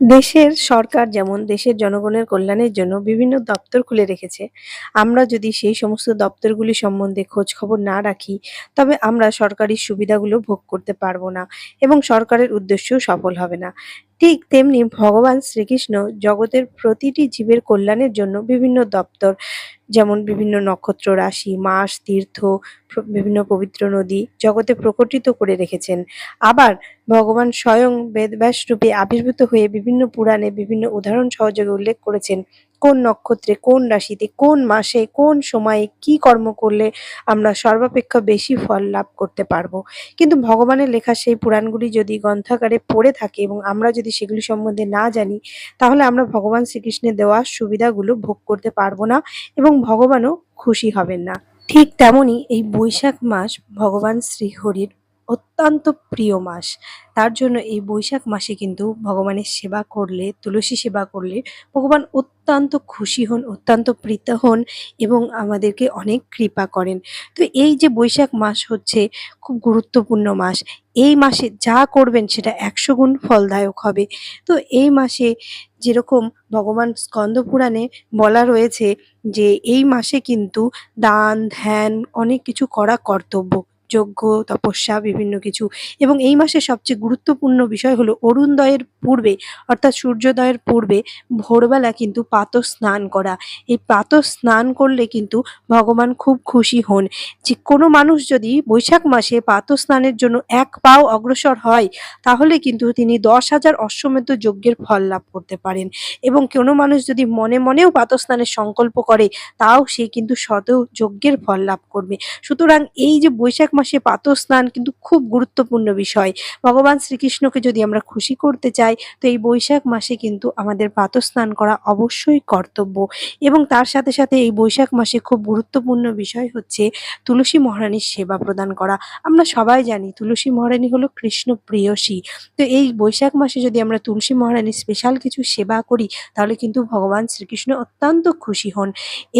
দেশের সরকার যেমন দেশের জনগণের কল্যাণের জন্য বিভিন্ন দপ্তর খুলে রেখেছে, আমরা যদি সেই সমস্ত দপ্তরগুলি সম্বন্ধে খোঁজ খবর না রাখি, তবে আমরা সরকারি সুবিধাগুলো ভোগ করতে পারব না এবং সরকারের উদ্দেশ্যও সফল হবে না। ঠিক তেমনি ভগবান শ্রীকৃষ্ণ জগতের প্রতিটি জীবের কল্যাণের জন্য বিভিন্ন দপ্তর, যেমন বিভিন্ন নক্ষত্র রাশি, মাস, তীর্থ বিভিন্ন পবিত্র নদী জগতে প্রকটিত করে রেখেছেন। আবার ভগবান স্বয়ং বেদব্যাস রূপে আবির্ভূত হয়ে বিভিন্ন পুরাণে বিভিন্ন উদাহরণ সহযোগে উল্লেখ করেছেন। কোন নক্ষত্রে কোন রাশিতে, কোন মাসে, কোন সময়ে কি কর্ম করলে আমরা সর্বাপেক্ষা বেশি ফল লাভ করতে পারব? কিন্তু ভগবানের লেখা সেই পুরাণগুলি যদি গ্রন্থাকারে পড়ে থাকে এবং আমরা যদি সেগুলি সম্বন্ধে না জানি, তাহলে আমরা ভগবান শ্রীকৃষ্ণের দেওয়া সুবিধাগুলো ভোগ করতে পারব না এবং ভগবানও খুশি হবেন না। ঠিক তেমনই এই বৈশাখ মাস ভগবান শ্রীহরির অত্যন্ত প্রিয় মাস। তার জন্য এই বৈশাখ মাসে কিন্তু ভগবানের সেবা করলে, তুলসী সেবা করলে ভগবান অত্যন্ত খুশি হন, অত্যন্ত প্রীত হন এবং আমাদেরকে অনেক কৃপা করেন। তো এই যে বৈশাখ মাস হচ্ছে খুব গুরুত্বপূর্ণ মাস। এই মাসে যা করবেন সেটা একশো গুণ ফলদায়ক হবে। তো এই মাসে যেরকম ভগবান স্কন্দ পুরাণে বলা রয়েছে যে এই মাসে কিন্তু দান, ধ্যান অনেক কিছু করা কর্তব্য। যজ্ঞ, তপস্যা, বিভিন্ন কিছু। এবং এই মাসে সবচেয়ে গুরুত্বপূর্ণ বিষয় হলো অরুণদয়ের পূর্বে, অর্থাৎ সূর্যোদয়ের পূর্বে ভোরবেলা কিন্তু প্রাতঃ স্নান করা। এই প্রাতঃ স্নান করলে কিন্তু ভগবান খুব খুশি হন। যে কোনো মানুষ যদি বৈশাখ মাসে প্রাতঃ স্নানের জন্য এক পাও অগ্রসর হয়, তাহলে কিন্তু তিনি দশ হাজার অশ্বমেধ যজ্ঞের ফল লাভ করতে পারেন। এবং কোনো মানুষ যদি মনে মনেও প্রাতঃ স্নানের সংকল্প করে, তাও সে কিন্তু শত যজ্ঞের ফল লাভ করবে। সুতরাং এই যে বৈশাখ মাসে প্রাতঃ স্নান কিন্তু খুব গুরুত্বপূর্ণ বিষয়। ভগবান শ্রীকৃষ্ণকে যদি আমরা খুশি করতে চাই, তো এই বৈশাখ মাসে কিন্তু আমাদের প্রাতঃ স্নান করা অবশ্যই কর্তব্য। এবং তার সাথে সাথে এই বৈশাখ মাসে খুব গুরুত্বপূর্ণ বিষয় হচ্ছে তুলসী মহারানীর সেবা প্রদান করা। আমরা সবাই জানি তুলসী মহারানী হলো কৃষ্ণ প্রিয়সী তো এই বৈশাখ মাসে যদি আমরা তুলসী মহারানীর স্পেশাল কিছু সেবা করি, তাহলে কিন্তু ভগবান শ্রীকৃষ্ণ অত্যন্ত খুশি হন।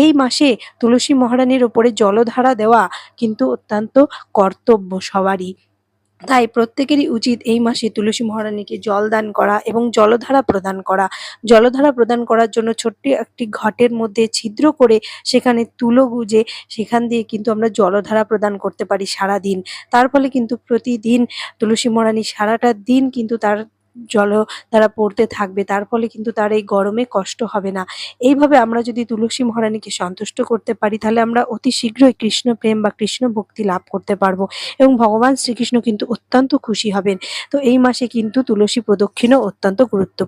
এই মাসে তুলসী মহারানীর ওপরে জলধারা দেওয়া কিন্তু অত্যন্ত কর্তব্য সবারই। তাই প্রত্যেকেরই উচিত এই মাসে তুলসী মহারানীকে জল দান করা এবং জলধারা প্রদান করা। জলধারা প্রদান করার জন্য ছোট্ট একটি ঘটের মধ্যে ছিদ্র করে সেখানে তুলো গুজে সেখান দিয়ে কিন্তু আমরা জলধারা প্রদান করতে পারি সারা দিন তার ফলে কিন্তু প্রতিদিন তুলসী মহারানী সারাটা দিন কিন্তু তার জল তারা পড়তে থাকবে, তার ফলে কিন্তু তার এই গরমে কষ্ট হবে না। এইভাবে আমরা যদি তুলসী মহারানীকে সন্তুষ্ট করতে পারি, তাহলে আমরা অতি শীঘ্রই কৃষ্ণ প্রেম বা কৃষ্ণ ভক্তি লাভ করতে পারব এবং ভগবান শ্রীকৃষ্ণ কিন্তু অত্যন্ত খুশি হবেন। তো এই মাসে কিন্তু তুলসী প্রদক্ষিণও অত্যন্ত গুরুত্ব